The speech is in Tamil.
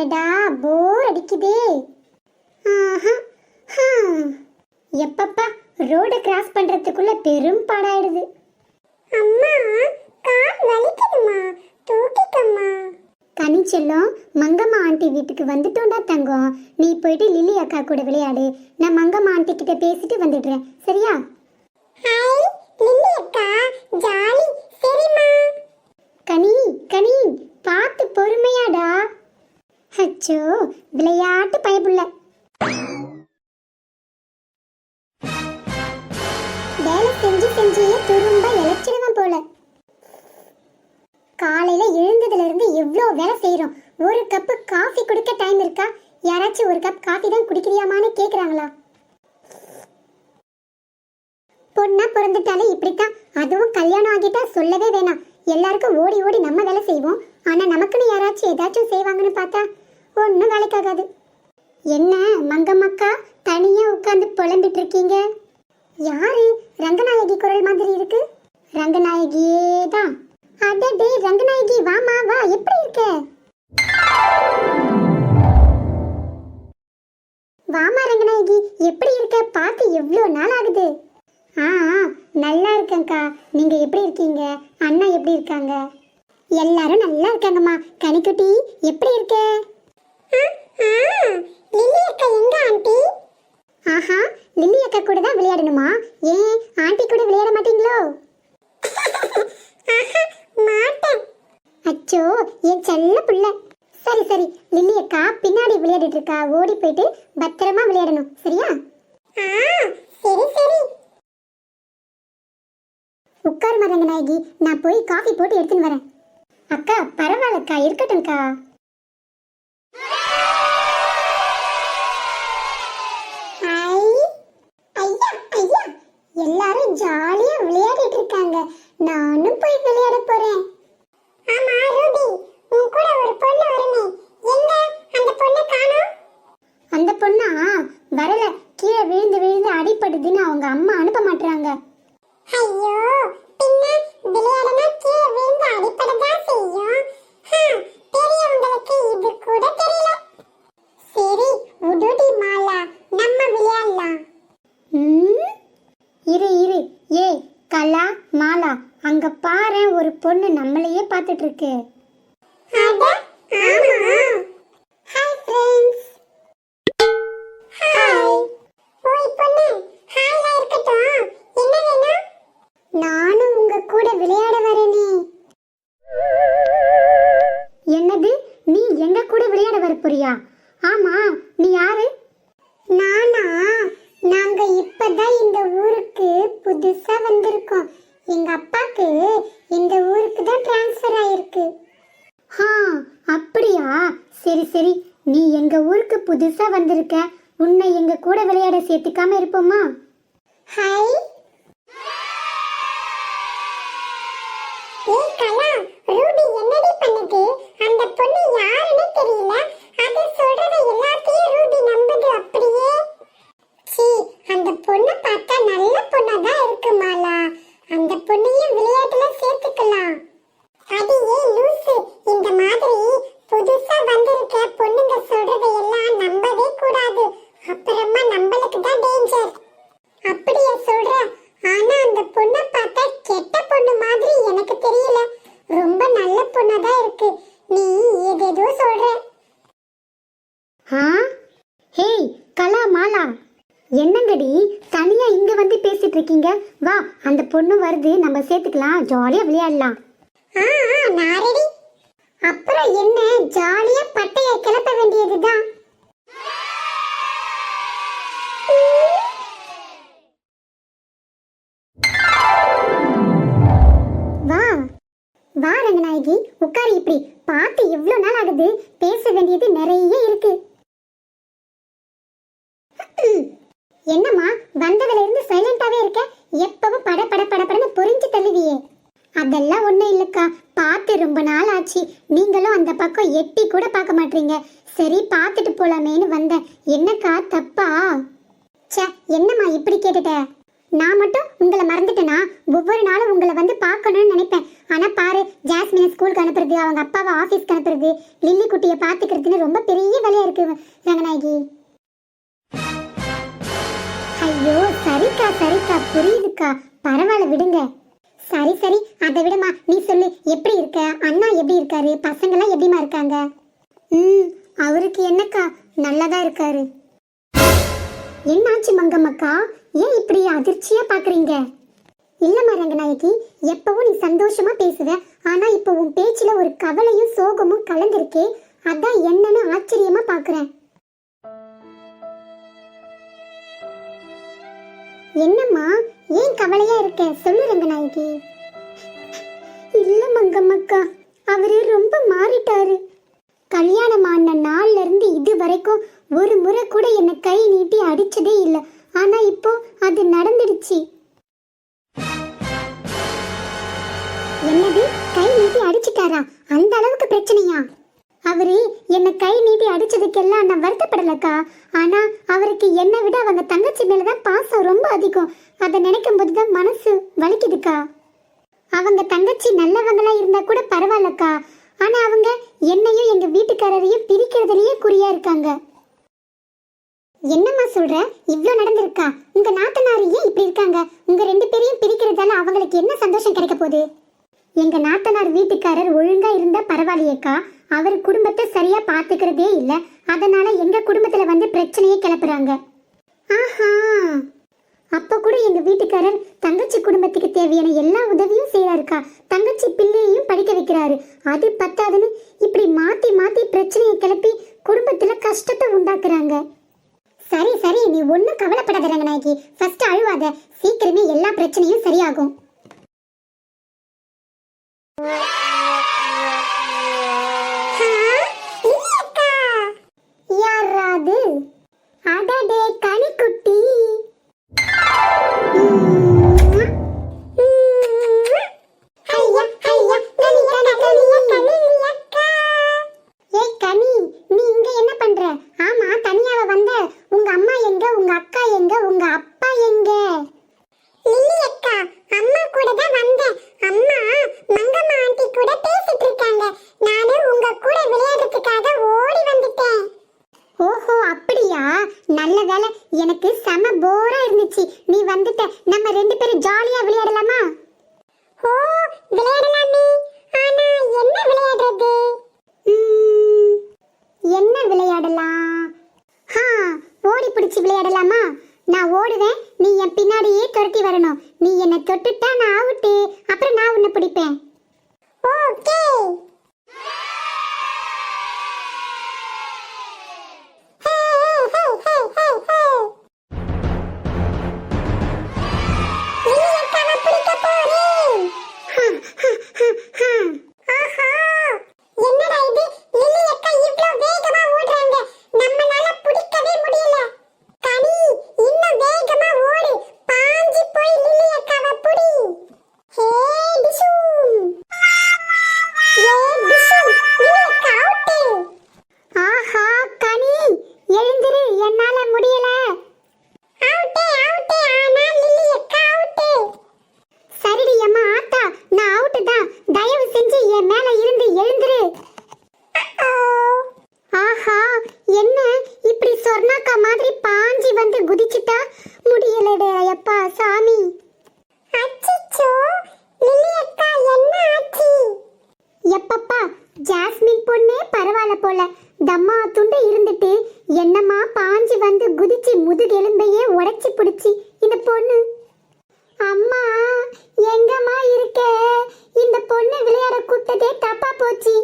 அடடா போர் அடிக்குதே. எப்பப்பா ரோட கிராஸ் பண்றதுக்குள்ள பெரும் பாடாயிடுது. அம்மா கால் வலிக்குதுமா தூக்கிக்கம்மா. கனிச்செல்லம் மங்கம்மா ஆண்டி வீட்டுக்கு வந்துட்டோம்டா தங்கம். நீ போயிட்டு லில்லி அக்கா கூட விளையாடு. நான் மங்கம்மா ஆண்டி கிட்ட பேசிட்டு வந்துடுறேன். சரியா? ஹாய் அக்கா. ஜாலி. சரிம்மா. கனி கனி பார்த்து பொறுமையாடா. அச்சோ விளையாட்டு பயப்புள்ள. வேலை செஞ்சு செஞ்சியே துரும்ப இழைச்சிடுவேன் போல. காலையில எழுந்ததுல இருந்து எவ்வளோ வேலை செய்யறோம் ஒரு கப்பு காஃபி குடிக்க டைம் இருக்கா? யாராச்சும் ஒரு கப் காஃபி தான் குடிக்கிறியாமான்னு கேக்குறாங்களா? பொண்ணா பிறந்துட்டாலே இப்படித்தான். அதுவும் கல்யாணம் ஆகிட்டா சொல்லவே வேணாம். எல்லாருக்கும் ஓடி ஓடி நம்ம வேலை செய்வோம். ஆனா நமக்குன்னு யாராச்சும் ஏதாச்சும் செய்வாங்கன்னு பார்த்தா ஒன்றும் வேலைக்காகாது என்ன மங்கம்மக்கா தனியா உட்காந்து புலம்பிட்டு இருக்கீங்க யாரு? ரங்கநாயகி குரல் மாதிரி இருக்கு. ரங்கநாயகியே தான். அடடே ரங்கநாயகி வாமா வா எப்படி இருக்க? வாமா ரங்கநாயகி எப்படி இருக்க? பார்த்து எவ்வளோ நாள் ஆகுது? ஆ நல்லா இருக்கேன்க்கா. நீங்க எப்படி இருக்கீங்க? அண்ணா எப்படி இருக்காங்க? எல்லாரும் நல்லா இருக்காங்கம்மா. கனிக்குட்டி எப்படி இருக்க? லில்லி அக்கா எங்க ஆண்டி? ஆஹா லில்லி அக்கா கூட தான் விளையாடணுமா? ஏன்? ஆண்டி கூட விளையாட மாட்டீங்களோ? மாட்டேன். அச்சோ என் செல்ல புள்ள. சரி சரி லில்லி அக்கா பின்னாடி விளையாடிட்டு இருக்கா ஓடி போயிட்டு பத்திரமா விளையாடணும். சரியா? சரி சரி. உட்கார் மரங்கநாயகி நான் போய் காஃபி போட்டு எடுத்துன்னு வரேன். அக்கா பரவாயில்லக்கா இருக்கட்டும்க்கா ஐ ஐயா ஐயா எல்லாரும் ஜாலியா விளையாடிட்டு இருக்காங்க. நானும் போய் விளையாட போறேன். ஆமா ரூபி உன் கூட ஒரு பொண்ணு வருமே. எங்க? அந்த பொண்ணு காணோம்? அந்த பொண்ணா? வரல. கீழே விழுந்து விழுந்து அடிபடுதுன்னு அவங்க அம்மா அனுப்ப மாட்டாங்க ஐயோ பின்ன விளையாடனா கீழே விழுந்து அடிபடதான் செய்யும் பெரியவங்களுக்கு இது கூட தெரியல சரி உடுடி மாலா நம்ம விளையாடலாம் ம் இரு இரு ஏ கலா மாலா அங்க பாரு ஒரு பொண்ணு நம்மளையே பார்த்துட்டு இருக்கு ஹாய் ஃப்ரெண்ட்ஸ் ஹாய் ஓய் பொண்ணு ஹாய்ல இருக்கட்டும் என்ன வேணும்? நானும் உங்க கூட விளையாட வரேனே. என்னது? நீ எங்க கூட விளையாட வர போறியா? ஆமா நீ யாரு? நானா? நாங்க இப்பதான் இந்த ஊருக்கு புதுசா வந்திருக்கோம். எங்க அப்பாக்கு இந்த ஊருக்கு தான் ட்ரான்ஸ்ஃபர் ஆயிருக்கு. ஹா அப்படியா? சரி சரி. நீ எங்க ஊருக்கு புதுசா வந்திருக்க. உன்னை எங்க கூட விளையாட சேர்த்துக்காம இருப்போமா? ஹாய் ஏய் கலா ரூபி என்னடி பண்ணுது? அந்த பொண்ணு யாருன்னு தெரியல. அது சொல்றத எல்லாத்தையும் ரூபி நம்புது அப்படியே. சீ அந்த பொண்ணு பார்த்தா நல்ல பொண்ணா தான் இருக்கு மாலா அந்த பொண்ணையும் விளையாட்டுல சேர்த்துக்கலாம் அது ஏன் லூசு இந்த மாதிரி புதுசா வந்திருக்க பொண்ணுங்க சொல்றதை எல்லாம் நம்பவே கூடாது அப்புறமா நம்மளுக்கு தான் டேஞ்சர் அப்படியா சொல்ற ஆனா அந்த பொண்ணை பார்த்தா கெட்ட பொண்ணு மாதிரி எனக்கு தெரியல ரொம்ப நல்ல பொண்ணா தான் இருக்கு நீ ஏதேதோ சொல்ற ஆ ஹேய் கலா மாலா என்னங்கடி தனியா இங்க வந்து பேசிட்டு இருக்கீங்க வா பொண்ணு வருது நம்ம சேர்த்துக்கலாம். ஜாலியா விளையாடலாம். அப்புறம் என்ன? ஜாலியா பட்டைய கிளப்ப வேண்டியதுதான். வா. வா ரங்கநாயகி. உட்காரு இப்படி. பார்த்து எவ்வளவு நாள் ஆகுது. பேச வேண்டியது நிறைய இருக்கு. என்னம்மா வந்ததுல இருந்து சைலண்டாவே இருக்க? எப்பவும் பட பட பட படன்னு தள்ளுவியே. அதெல்லாம் ஒண்ணும் இல்லக்கா. பார்த்து ரொம்ப நாள் ஆச்சு. நீங்களும் அந்த பக்கம் எட்டி கூட பார்க்க மாட்டீங்க. சரி பார்த்துட்டு போலாமேன்னு வந்தேன். என்னக்கா தப்பா? ச்சே என்னம்மா இப்படி கேட்டுட்ட? நான் மட்டும் உங்களை மறந்துட்டேனா? ஒவ்வொரு நாளும் உங்களை வந்து பார்க்கணும்னு நினைப்பேன். ஆனால் பாரு ஜாஸ்மினை ஸ்கூலுக்கு அனுப்புறது அவங்க அப்பாவை ஆஃபீஸ்க்கு அனுப்புறது லில்லி குட்டியை பார்த்துக்கிறதுன்னு ரொம்ப பெரிய வேலையாக இருக்கு ரங்கநாயகி. ஐயோ சரிக்கா சரிக்கா புரியுதுக்கா. பரவாயில்ல விடுங்க. சரி சரி அதை விடுமா. நீ சொல்லு எப்படி இருக்க? அண்ணா எப்படி இருக்காரு? பசங்கெல்லாம் எப்படிமா இருக்காங்க? ம் அவருக்கு என்னக்கா? நல்லதா இருக்காரு. என்னாச்சு மங்கம்மக்கா? ஏன் இப்படி அதிர்ச்சியா பாக்குறீங்க? இல்லம்மா ரங்கநாயகி எப்பவும் நீ சந்தோஷமா பேசுவ. ஆனா இப்போ உன் பேச்சுல ஒரு கவலையும் சோகமும் கலந்திருக்கே. அதான் என்னன்னு ஆச்சரியமா பாக்குறேன். என்னம்மா ஏன் கவலையா இருக்க? சொல்லு ரங்கநாயகி. இல்ல மங்கம்மக்கா அவரு ரொம்ப மாறிட்டாரு. கல்யாணம் ஆன நாள்ல இருந்து இது வரைக்கும் ஒரு முறை கூட என்னை கை நீட்டி அடிச்சதே இல்ல. ஆனா இப்போ அது நடந்துடுச்சு. என்னது? கை நீட்டி அடிச்சிட்டாரா? அந்த அளவுக்கு பிரச்சனையா? அவரு என்ன கை நீட்டி அடிச்சதுக்கெல்லாம் நான் வருத்தப்படலக்கா. ஆனா அவருக்கு என்னை விட அவங்க தங்கச்சி மேலதான் பாசம் ரொம்ப அதிகம். அதை நினைக்கும் போதுதான் மனசு வலிக்குதுக்கா. அவங்க தங்கச்சி நல்லவங்களா இருந்தா கூட பரவாயில்லக்கா. ஆனா அவங்க என்னையும் எங்க வீட்டுக்காரரையும் பிரிக்கிறதுலயே குறியா இருக்காங்க. என்னம்மா சொல்ற? இவ்வளோ நடந்திருக்கா? உங்க நாத்தனார் ஏன் இப்படி இருக்காங்க? உங்க ரெண்டு பேரையும் பிரிக்கிறதால அவங்களுக்கு என்ன சந்தோஷம் கிடைக்க போகுது? எங்க நாத்தனார் வீட்டுக்காரர் ஒழுங்கா இருந்தா பரவாயில்லையேக்கா. அவர் குடும்பத்தை சரியா பாத்துக்கிறதே இல்ல. அதனால எங்க குடும்பத்துல வந்து பிரச்சனையே கிளப்புறாங்க. ஆஹா. அப்ப கூட எங்க வீட்டுக்காரர் தங்கச்சி குடும்பத்துக்கு தேவையான எல்லா உதவியும் செய்யறாருக்கா தங்கச்சி பிள்ளையையும் படிக்க வைக்கிறாரு. அது பத்தாதுன்னு இப்படி மாத்தி மாத்தி பிரச்சனையை கிளப்பி குடும்பத்துல கஷ்டத்தை உண்டாக்குறாங்க. சரி சரி நீ ஒன்றும் கவலைப்படாத ரங்கநாயகி. ஃபர்ஸ்ட் அழுவாத. சீக்கிரமே எல்லா பிரச்சனையும் சரியாகும். எனக்கு செம போரா இருந்துச்சு. நீ வந்துட்ட. நம்ம ரெண்டு பேரும் ஜாலியா விளையாடலாமா? ஓ விளையாடலாமே ஆனா என்ன விளையாடுறது? என்ன விளையாடலாம்? ஹா ஓடி பிடிச்சு விளையாடலாமா? நான் ஓடுவேன். நீ என் பின்னாடியே துரத்தி வரணும். நீ என்னை தொட்டுட்டா நான் அவுட்டு அப்புறம் நான் உன்னை பிடிப்பேன். ஓகே. என்னடா பரவாயில்ல போல. தம்மா துண்டு இருந்துட்டு என்னம்மா பாஞ்சு வந்து குதிச்சு முதுகெலும்பையே உடைச்சி பிடிச்சி இந்த பொண்ணு? அம்மா எங்கம்மா இருக்க? இந்த பொண்ணு விளையாட கூப்பிட்டதே தப்பா போச்சு.